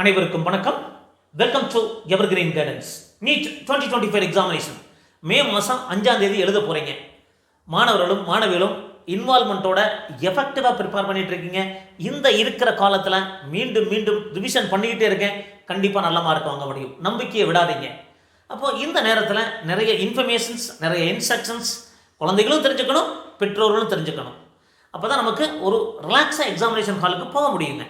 அனைவருக்கும் வணக்கம். Welcome to evergreen guidance NEET twenty twenty five examination May மாதம் அஞ்சாம் தேதி எழுத போகிறீங்க மாணவர்களும் மாணவிகளும் இன்வால்மெண்ட்டோட எஃபெக்டிவாக ப்ரிப்பேர் பண்ணிட்டு இருக்கீங்க. இந்த இருக்கிற காலத்தில் மீண்டும் மீண்டும் ரிவிஷன் பண்ணிக்கிட்டே இருக்கேன். கண்டிப்பாக நல்ல மார்க் வாங்க முடியும். நம்பிக்கையை விடாதீங்க. அப்போது இந்த நேரத்தில் நிறைய இன்ஃபர்மேஷன்ஸ் நிறைய இன்ஸ்ட்ரக்ஷன்ஸ் குழந்தைகளும் தெரிஞ்சுக்கணும் பெற்றோர்களும் தெரிஞ்சுக்கணும். அப்போ தான் நமக்கு ஒரு ரிலாக்ஸாக எக்ஸாமினேஷன் ஹாலுக்கு போக முடியுங்க.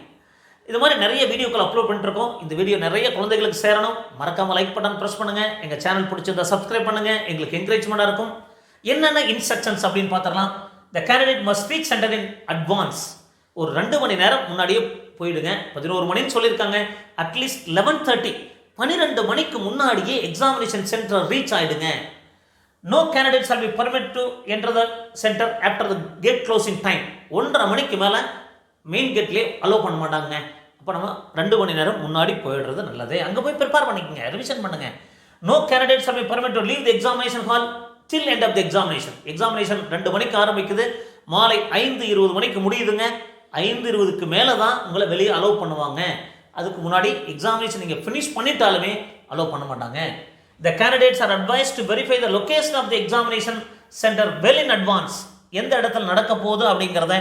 இது மாதிரி நிறைய வீடியோக்கள் அப்லோட் பண்ணிட்டுருக்கோம். இந்த வீடியோ நிறைய குழந்தைகளுக்கு சேரணும். மறக்காமல் லைக் பட்டன் ப்ரெஸ் பண்ணுங்கள் எங்கள் சேனல் பிடிச்சிருந்தா சப்ஸ்கிரைப் பண்ணுங்கள் எங்களுக்கு என்கரேஜ்மெண்ட்டாக இருக்கும். என்னென்ன இன்ஸ்ட்ரக்ஷன்ஸ் அப்படின்னு பார்த்துடலாம். The candidate must speak centre in advance ஒரு ரெண்டு மணி நேரம் முன்னாடியே போயிடுங்க. பதினோரு மணின்னு சொல்லியிருக்காங்க. அட்லீஸ்ட் லெவன் தேர்ட்டி பன்னிரெண்டு மணிக்கு முன்னாடியே எக்ஸாமினேஷன் சென்டர் ரீச் ஆகிடுங்க no candidate all be permit to enter the centre after the gate closing time ஒன்றரை மணிக்கு மேலே மெயின் கேட்லேயே அலோவ் பண்ண மாட்டாங்க. அப்போ நம்ம ரெண்டு மணி நேரம் முன்னாடி போயிடுறது நல்லது. அங்கே போய் ப்ரிப்பேர் பண்ணிக்கோங்க ரிவிஷன் பண்ணுங்க. No candidate shall permit to leave the examination hall till end of the examination examination ரெண்டு மணிக்கு ஆரம்பிக்குது. மாலை ஐந்து இருபது மணிக்கு முடியுதுங்க. ஐந்து இருபதுக்கு மேலே தான் உங்களை வெளியே அலோவ் பண்ணுவாங்க. அதுக்கு முன்னாடி எக்ஸாமினேஷன் நீங்கள் ஃபினிஷ் பண்ணிட்டாலுமே அலோவ் பண்ண மாட்டாங்க. The candidates are advise to verify the location of the examination centre well in advance எந்த இடத்துல நடக்க போகுது அப்படிங்கிறத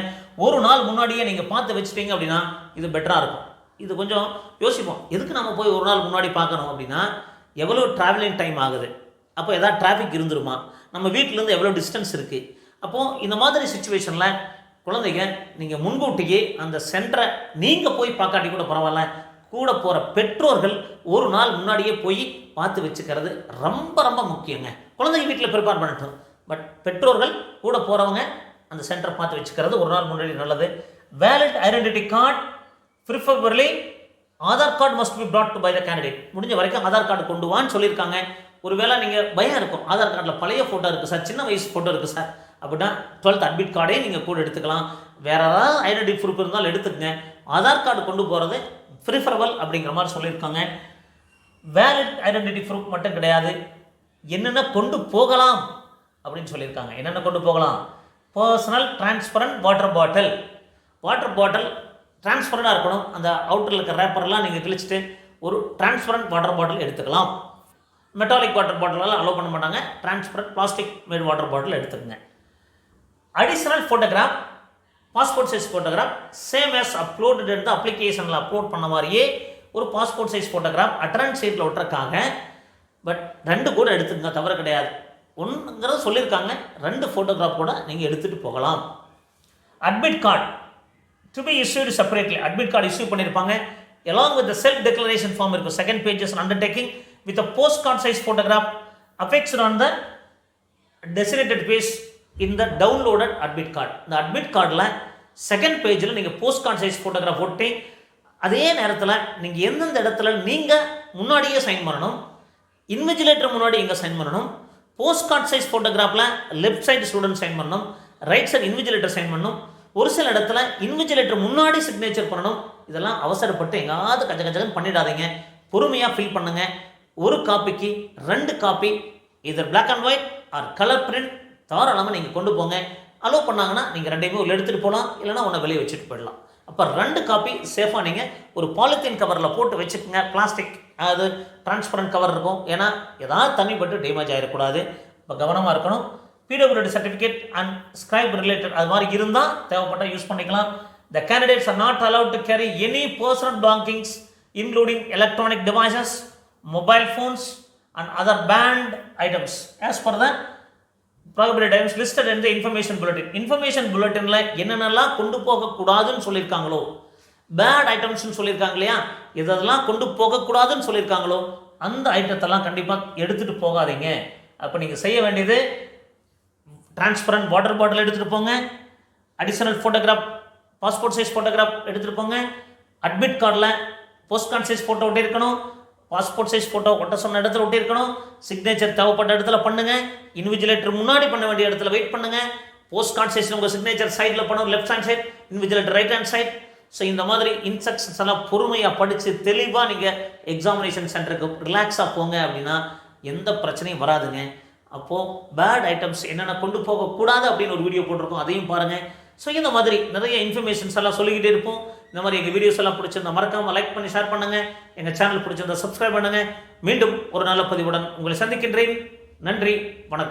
ஒரு நாள் முன்னாடியே நீங்கள் பார்த்து வச்சுட்டீங்க அப்படின்னா இது பெட்டராக இருக்கும். இது கொஞ்சம் யோசிப்போம். எதுக்கு நம்ம போய் ஒரு நாள் முன்னாடி பார்க்கணும் அப்படின்னா எவ்வளோ ட்ராவலிங் டைம் ஆகுது? அப்போ எதாவது டிராஃபிக் இருந்துருமா? நம்ம வீட்டிலேருந்து எவ்வளோ டிஸ்டன்ஸ் இருக்குது அப்போது இந்த மாதிரி சுச்சுவேஷனில் குழந்தைங்க நீங்கள் முன்கூட்டியே அந்த சென்டரை நீங்கள் போய் பார்க்காட்டி கூட பரவாயில்ல. கூட போகிற பெற்றோர்கள் ஒரு நாள் முன்னாடியே போய் பார்த்து வச்சுக்கிறது ரொம்ப ரொம்ப முக்கியங்க. குழந்தைங்க வீட்டில் ப்ரிப்பேர் பண்ணட்டும். பட் பெற்றோர்கள் கூட போகிறவங்க அந்த சென்டரை பார்த்து வச்சுக்கிறது ஒரு நாள் முன்னாடி நல்லது. Valid identity card preferably Aadhaar card must be brought to by the candidate முடிஞ்ச வரைக்கும் ஆதார் கார்டு கொண்டு வான்னு சொல்லியிருக்காங்க. ஒருவேளை நீங்கள் பயம் இருக்கும். ஆதார் கார்டில் பழைய ஃபோட்டோ இருக்குது சார் சின்ன வயசு ஃபோட்டோ இருக்குது சார் அப்படின்னா டுவெல்த் அட்மிட் கார்டே நீங்கள் கூட எடுத்துக்கலாம். வேற ஏதாவது ஐடென்டி ப்ரூஃப் இருந்தாலும் எடுத்துக்கங்க. ஆதார் கார்டு கொண்டு போகிறது ப்ரிஃபரபிள் அப்படிங்கிற மாதிரி சொல்லியிருக்காங்க. வேலிட் ஐடென்டிட்டி ப்ரூஃப் மட்டும் கிடையாது. என்னென்ன கொண்டு போகலாம் அப்படின்னு சொல்லியிருக்காங்க. என்னென்ன கொண்டு போகலாம்? Personal transparent water bottle water bottle டிரான்ஸ்பரண்டாக இருக்கணும். அந்த அவுட்டரில் இருக்க ரேப்பர்லாம் நீங்கள் கிழிச்சிட்டு ஒரு டிரான்ஸ்பரண்ட் வாட்டர் பாட்டில் எடுத்துக்கலாம். மெட்டாலிக் வாட்டர் பாட்டிலெல்லாம் அலோவ் பண்ண மாட்டாங்க. Transparent plastic made water bottle எடுத்துக்கோங்க. Additional photograph passport size photograph same as uploaded எடுத்து அப்ளிகேஷனில் அப்லோட் பண்ண மாதிரியே ஒரு பாஸ்போர்ட் சைஸ் ஃபோட்டோகிராஃப் அட்டரன்ஸ் சீட்டில் விட்டுருக்காங்க பட் ரெண்டு கூட எடுத்துக்கங்க தவறு கிடையாது. ஒன்றுங்கிறத சொல்லியிருக்காங்க. ரெண்டு ஃபோட்டோகிராஃப் கூட நீங்கள் எடுத்துகிட்டு போகலாம். Admit card to be issued separately admit card issue பண்ணியிருப்பாங்க along with self declaration form இருக்கும். Second pages undertaking with post card size photograph affixed on the designated page இந்த டவுன்லோடட் அட்மிட் கார்டு இந்த admit கார்டில் second பேஜில் நீங்கள் post card size photograph ஒட்டி அதே நேரத்தில் நீங்கள் எந்தெந்த இடத்துல நீங்கள் முன்னாடியே சைன் பண்ணணும் இன்விஜிலேட்டர் முன்னாடி எங்கே சைன் பண்ணணும் போஸ்ட் கார்டு சைஸ் ஃபோட்டோகிராஃபில் லெஃப்ட் சைடு ஸ்டூடெண்ட் சைன் பண்ணணும் ரைட் சைடு இன்விஜிலேட்டர் சைன் பண்ணணும் ஒரு சில இடத்துல இன்விஜிலேட்டர் முன்னாடி சிக்னேச்சர் பண்ணணும். இதெல்லாம் அவசரப்பட்டு எங்காவது கஜ கஜகன்னு பண்ணிடாதீங்க. பொறுமையாக ஃபில் பண்ணுங்க. ஒரு காப்பிக்கு ரெண்டு copy either black and white or colour print தாராளமாக நீங்கள் கொண்டு போங்க. அலோவ் பண்ணாங்கன்னா நீங்கள் ரெண்டையுமே உள்ள எடுத்துகிட்டு போகலாம் இல்லைன்னா ஒன்றை வெளியே வச்சுட்டு போயிடலாம். அப்போ ரெண்டு காப்பி சேஃபாக நீங்கள் ஒரு பாலித்தீன் கவரில் போட்டு வச்சுக்கோங்க. பிளாஸ்டிக் அது டிரான்ஸ்பரண்ட் கவர் இருக்கும். ஏன்னா ஏதாவது தண்ணி பட்டு டேமேஜ் ஆகிடக்கூடாது இப்போ கவனமாக இருக்கணும். PWD certificate and scribe related அது மாதிரி இருந்தால் தேவைப்பட்டால் யூஸ் பண்ணிக்கலாம். The candidates are not allowed to carry any personal belongings including electronic devices mobile phones and other banned items as per the prohibited items listed இந்த information bulletin information புல்லட்டினில் என்னென்னலாம் கொண்டு போகக்கூடாதுன்னு சொல்லியிருக்காங்களோ பேட் ஐட்டம்ஸ்னு சொல்லியிருக்காங்க இல்லையா? இதெல்லாம் கொண்டு போகக்கூடாதுன்னு சொல்லியிருக்காங்களோ அந்த ஐட்டத்தெல்லாம் கண்டிப்பாக எடுத்துகிட்டு போகாதீங்க. அப்போ நீங்கள் செய்ய வேண்டியது டிரான்ஸ்பரண்ட் வாட்டர் பாட்டில் எடுத்துகிட்டு போங்க. Additional photograph passport size photograph எடுத்துகிட்டு போங்க. அட்மிட் கார்டில் போஸ்ட் கார்டு சைஸ் ஃபோட்டோ ஒட்டியிருக்கணும். பாஸ்போர்ட் சைஸ் ஃபோட்டோ ஒட்ட சொன்ன இடத்துல ஒட்டியிருக்கணும். சிக்னேச்சர் தேவைப்பட்ட இடத்துல பண்ணுங்க. இன்விஜிலேட்டர் முன்னாடி பண்ண வேண்டிய இடத்துல வெயிட் பண்ணுங்க. போஸ்ட் கார்டு சைஸ் உங்கள் சிக்னேச்சர் சைடில் பண்ணணும். Left hand side invigilator right hand side so இந்த மாதிரி இன்ஸ்ட்ரக்ஷன்ஸ் எல்லாம் பொறுமையாக படித்து தெளிவாக நீங்கள் எக்ஸாமினேஷன் சென்டருக்கு ரிலாக்ஸாக போங்க அப்படின்னா எந்த பிரச்சனையும் வராதுங்க. அப்போது பேட் ஐட்டம்ஸ் என்னென்ன கொண்டு போகக்கூடாது அப்படின்னு ஒரு வீடியோ போட்டிருக்கோம். அதையும் பாருங்கள் ஸோ இந்த மாதிரி நிறைய இன்ஃபர்மேஷன்ஸ் எல்லாம் சொல்லிக்கிட்டே இருப்போம். இந்த மாதிரி எங்கள் வீடியோஸ் எல்லாம் பிடிச்சிருந்தா மறக்காமல் லைக் பண்ணி ஷேர் பண்ணுங்கள் எங்கள் சேனல் பிடிச்சிருந்தா சப்ஸ்கிரைப் பண்ணுங்கள் மீண்டும் ஒரு நல்ல பதிவுடன் உங்களை சந்திக்கின்றேன். நன்றி. வணக்கம்.